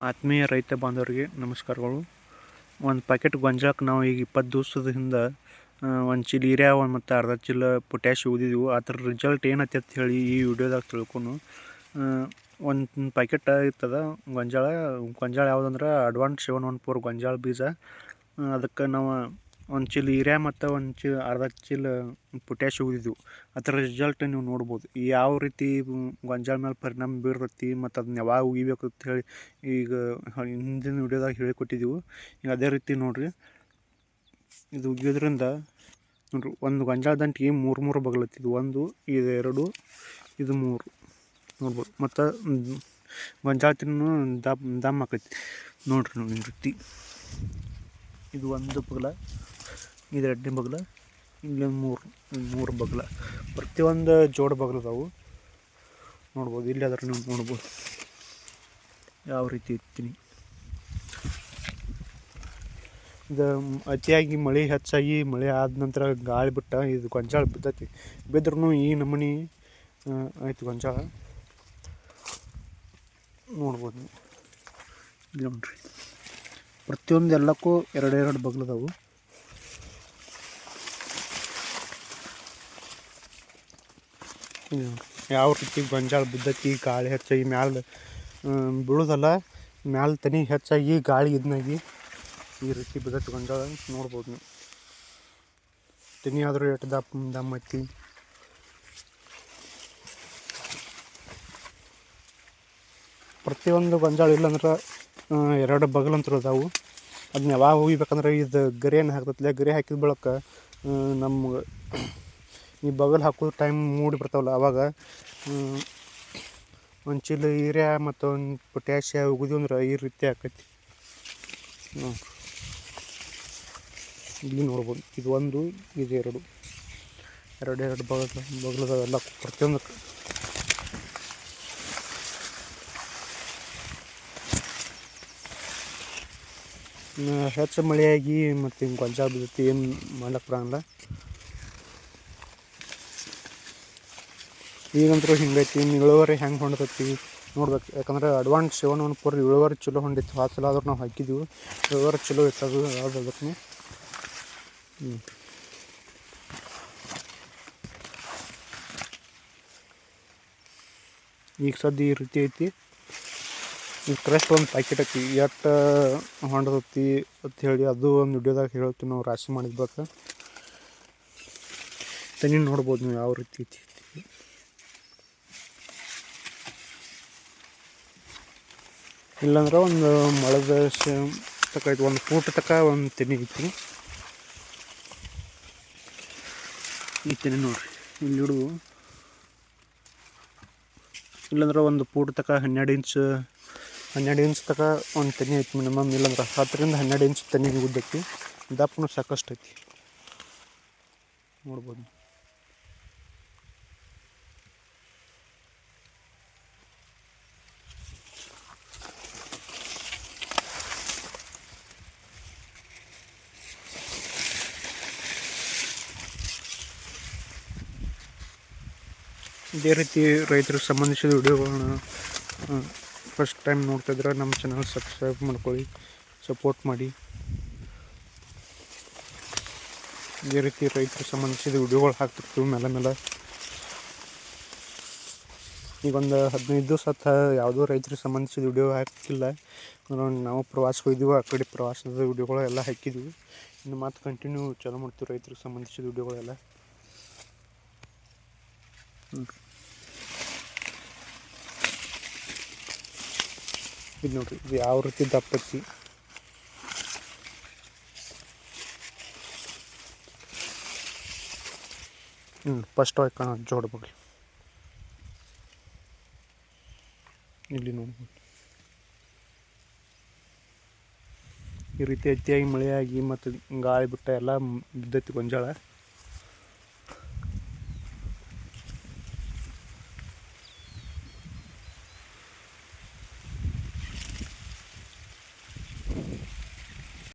ಆತ್ಮೀಯ ರೈತ ಬಾಂಧವರಿಗೆ ನಮಸ್ಕಾರಗಳು. ಒಂದು ಪ್ಯಾಕೆಟ್ ಗೊಂಜಾಳಕ್ಕೆ ನಾವು ಈಗ ಇಪ್ಪತ್ತು ದಿವಸದ ಹಿಂದೆ ಒಂದು ಚೀಲ ಈರ್ಯಾ ಒಂದು ಮತ್ತು ಅರ್ಧ ಚೀಲ ಪೊಟ್ಯಾಶ್ ಊದಿದೆವು ಅದ್ರ ರಿಸಲ್ಟ್ ಏನತ್ತೆ ಅಂತ ಹೇಳಿ ಈ ವಿಡಿಯೋದಾಗ ತಿಳ್ಕೊಂಡು ಒಂದು ಪ್ಯಾಕೆಟ್ ಇರ್ತದ ಗೊಂಜಾಳ. ಗೊಂಜಾಳ ಯಾವುದಂದ್ರೆ ಅಡ್ವಾನ್ಸ್ ಸೆವೆನ್ ಒನ್ ಫೋರ್ ಗೊಂಜಾಳ ಬೀಜ. ಅದಕ್ಕೆ ನಾವು ಒಂದು ಚೀಲ ಯೂರಿಯಾ ಮತ್ತು ಒಂದು ಚೀಲ ಅರ್ಧ ಚೀಲ ಪೊಟ್ಯಾಶ್ ಉಗಿದಿದ್ವು. ಅದರ ರಿಸಲ್ಟ್ ನೀವು ನೋಡ್ಬೋದು. ಯಾವ ರೀತಿ ಗೊಂಜಾಳ ಮೇಲೆ ಪರಿಣಾಮ ಬೀರ್ತತಿ ಮತ್ತು ಅದನ್ನ ಯಾವಾಗ ಉಗಿಬೇಕು ಅಂತ ಹೇಳಿ ಈಗ ಹಿಂದಿನ ವಿಡಿಯೋದಾಗ ಹೇಳಿಕೊಟ್ಟಿದ್ದೆವು ಈಗ ಅದೇ ರೀತಿ ನೋಡಿರಿ. ಇದು ಉಗಿಯೋದ್ರಿಂದ ನೋಡ್ರಿ, ಒಂದು ಗೊಂಜಾಳ ದಂಟಿಗೆ ಮೂರು ಮೂರು ಬಗಲತ್ತಿದ್ದು ಒಂದು, ಇದು ಎರಡು, ಇದು ಮೂರು. ನೋಡ್ಬೋದು. ಮತ್ತು ಗೊಂಜಾಳ ತಿನ್ನು ದಮ್ ದಮ್ ಆಕೈತಿ. ನೋಡ್ರಿ ನೋಡಿ ರೀತಿ. ಇದು ಒಂದು ಬಗಲ ಇದು ಎರಡನೇ ಬಗ್ಲ ಇಲ್ಲಿ ಮೂರು ಮೂರು ಬಗ್ಲ. ಪ್ರತಿಯೊಂದು ಜೋಡು ಬಗ್ಲದಾವು. ನೋಡ್ಬೋದು, ಇಲ್ಲಿ ಅದ್ರ ನೀವು ನೋಡ್ಬೋದು. ಯಾವ ರೀತಿ ಇರ್ತೀನಿ. ಇದು ಅತಿಯಾಗಿ ಮಳೆ, ಹೆಚ್ಚಾಗಿ ಮಳೆ ಆದ ನಂತರ ಗಾಳಿ ಬಿಟ್ಟ, ಇದು ಗೊಂಜಾಳ ಬಿದ್ದೈತಿ. ಬಿದ್ರೂ ಈ ನಮೂನಿ ಆಯ್ತು ಗೊಂಜಾಳ. ನೋಡ್ಬೋದು ಇಲ್ಲಿ ನೋಡ್ರಿ. ಪ್ರತಿಯೊಂದು ಎಲ್ಲಕ್ಕೂ ಎರಡೆರಡು ಬಗ್ಲದಾವು. ಯಾವ ರೀತಿ ಗೊಂಜಾಳ ಬಿದ್ದತಿ, ಗಾಳಿ ಹೆಚ್ಚಾಗಿ ಮ್ಯಾಲೆ ಬೀಳೋದಲ್ಲ, ಮ್ಯಾಲೆ ತನಿ ಹೆಚ್ಚಾಗಿ ಗಾಳಿ ಇದ್ನಾಗಿ ಈ ರೀತಿ ಬಿದ್ದಕ್ಕೆ ಗೊಂಜಾಳ ನೋಡ್ಬೋದು ನೀವು. ತನಿ ಆದರೂ ಎಷ್ಟು ದಪ್ಪ ದಮ್ಮ ಐತಿ. ಪ್ರತಿಯೊಂದು ಗೊಂಜಾಳ ಇಲ್ಲಂದ್ರೆ ಎರಡು ಬಗಲಂತರು ಅದಾವು ಅದನ್ನ ಯಾವಾಗ ಹೋಗಿಬೇಕಂದ್ರೆ ಇದು ಗರಿಯನ್ನು ಹಾಕ್ತೈತಿಲ್ಲ, ಗರಿ ಹಾಕಿದ ಬಳಕ ನಮ್ಮ ಈ ಬಗಲ್ ಹಾಕೋದು ಟೈಮ್ ಮೂಡಿ ಬರ್ತಾವಲ್ಲ, ಅವಾಗ ಒಂದು ಚೀಲ ಯೂರಿಯಾ ಮತ್ತು ಒಂದು ಪೊಟ್ಯಾಶ್ಯ ಉಗಿದು ಅಂದ್ರೆ ಈ ರೀತಿ ಆಕೈತಿ. ಇಲ್ಲಿ ನೋಡ್ಬೋದು, ಇದು ಒಂದು, ಇದು ಎರಡು. ಎರಡು ಎರಡು ಬಗಲ್ ಬಗಲದವೆಲ್ಲ ಪ್ರತಿಯೊಂದು ಹೆಚ್ಚು ಮಳೆಯಾಗಿ ಮತ್ತು ಹಿಂಗೆ ಗೊಂಜಾಳ ಬಿದ್ದೈತಿ, ಏನು ಮಾಡ್ಲಕ್ಕೆ ಬರಂಗಿಲ್ಲ. ಈಗಂತೂ ಹಿಂಗೈತಿ, ಇಳುವರಿ ಹೆಂಗೆ ಹೊಂಡತೈತಿ ನೋಡ್ಬೇಕು. ಯಾಕಂದ್ರೆ ಅಡ್ವಾನ್ಸ್ ಸೆವೆನ್ ಒನ್ ಫೋರ್ ಇಳುವರಿ ಚಲೋ ಹೊಂಡಿತ್ತು ಆ ಸಲ ಆದ್ರೂ ನಾವು ಹಾಕಿದ್ದೀವಿ ಇಳುವರಿ ಚಲೋ ಇತ್ತು ಅದು ಯಾವ್ದು ಹ್ಞೂ ಈಗ ಸದ್ಯ ಈ ರೀತಿ ಐತಿ. ಈಗ ಕ್ರಸ್ಟ್ ಒಂದು ಪ್ಯಾಕೆಟ್ ಐತಿ. ಎಷ್ಟು ಹೊಂಡದೈತಿ ಅಂತ ಹೇಳಿ ಅದು ಒಂದು ವಿಡಿಯೋದಾಗ ಹೇಳ್ತೀವಿ ನಾವು ರಾಶಿ ಮಾಡಿದ್ಬೇಕು. ತನಿ ನೋಡ್ಬೋದು ನೀವು ಯಾವ ರೀತಿ ಐತಿ. ಇಲ್ಲಾಂದ್ರೆ ಒಂದು ಮೊಳದ ತಕ ಐತಿ ಒಂದು ಫೂಟ್ ತಕ ಒಂದು ತೆನೆ ಐತಿ. ಈ ತೆನೆ ನೋಡ್ರಿ, ಇಲ್ಲಿ ಹಿಡಿದು. ಇಲ್ಲಾಂದ್ರೆ ಒಂದು ಫೂಟ್ ತಕ ಹನ್ನೆರಡು ಇಂಚ್ ಹನ್ನೆರಡು ಇಂಚ್ ತಕ ಒಂದು ತೆನೆ ಐತಿ ಮಿನಿಮಮ್ ಇಲ್ಲಾಂದ್ರೆ ಹತ್ತರಿಂದ ಹನ್ನೆರಡು ಇಂಚ್ ತೆನೆ ಉದ್ದೈತಿ. ದಪ್ಪನೂ ಸಾಕಷ್ಟು ಐತಿ. ನೋಡ್ಬೋದು. ಇದೇ ರೀತಿ ರೈತರಿಗೆ ಸಂಬಂಧಿಸಿದ ವಿಡಿಯೋಗಳನ್ನ ಫಸ್ಟ್ ಟೈಮ್ ನೋಡ್ತಿದ್ರೆ ನಮ್ಮ ಚಾನಲ್ ಸಬ್ಸ್ಕ್ರೈಬ್ ಮಾಡ್ಕೊಳ್ಳಿ ಸಪೋರ್ಟ್ ಮಾಡಿ. ಇದೇ ರೀತಿ ರೈತರಿಗೆ ಸಂಬಂಧಿಸಿದ ವಿಡಿಯೋಗಳು ಹಾಕ್ತಿರ್ತೀವಿ ಮೇಲೆ ಮೇಲೆ. ಈಗ ಒಂದು ಹದಿನೈದು ದಿವಸ ಯಾವುದೋ ರೈತರಿಗೆ ಸಂಬಂಧಿಸಿದ ವಿಡಿಯೋ ಹಾಕಿಲ್ಲ. ನಾವು ಪ್ರವಾಸ ಹೋಗಿದ್ದೀವಿ ಆ ಕಡೆ ಪ್ರವಾಸದ ವಿಡಿಯೋಗಳೆಲ್ಲ ಹಾಕಿದ್ದೀವಿ ಇನ್ನು ಮತ್ತೆ ಕಂಟಿನ್ಯೂ ಚಾಲೂ ಮಾಡ್ತೀವಿ ರೈತರಿಗೆ ಸಂಬಂಧಿಸಿದ ವಿಡಿಯೋಗಳೆಲ್ಲ. ಇದು ನೋಡ್ರಿ, ಇದು ಯಾವ ರೀತಿ ದಪ್ಪತ್ತಿ ಹ್ಞೂ ಫಸ್ಟ್ ಆಯ್ಕೆ ಕಾಣ ಜೋಡ್ ಇಲ್ಲಿ ನೋಡ್ಬೋದು ಈ ರೀತಿ ಅತಿಯಾಗಿ ಮಳೆಯಾಗಿ ಮತ್ತು ಗಾಳಿ ಬಿಟ್ಟ ಎಲ್ಲ ಬಿದ್ದೈತಿ ಗೊಂಜಾಳ.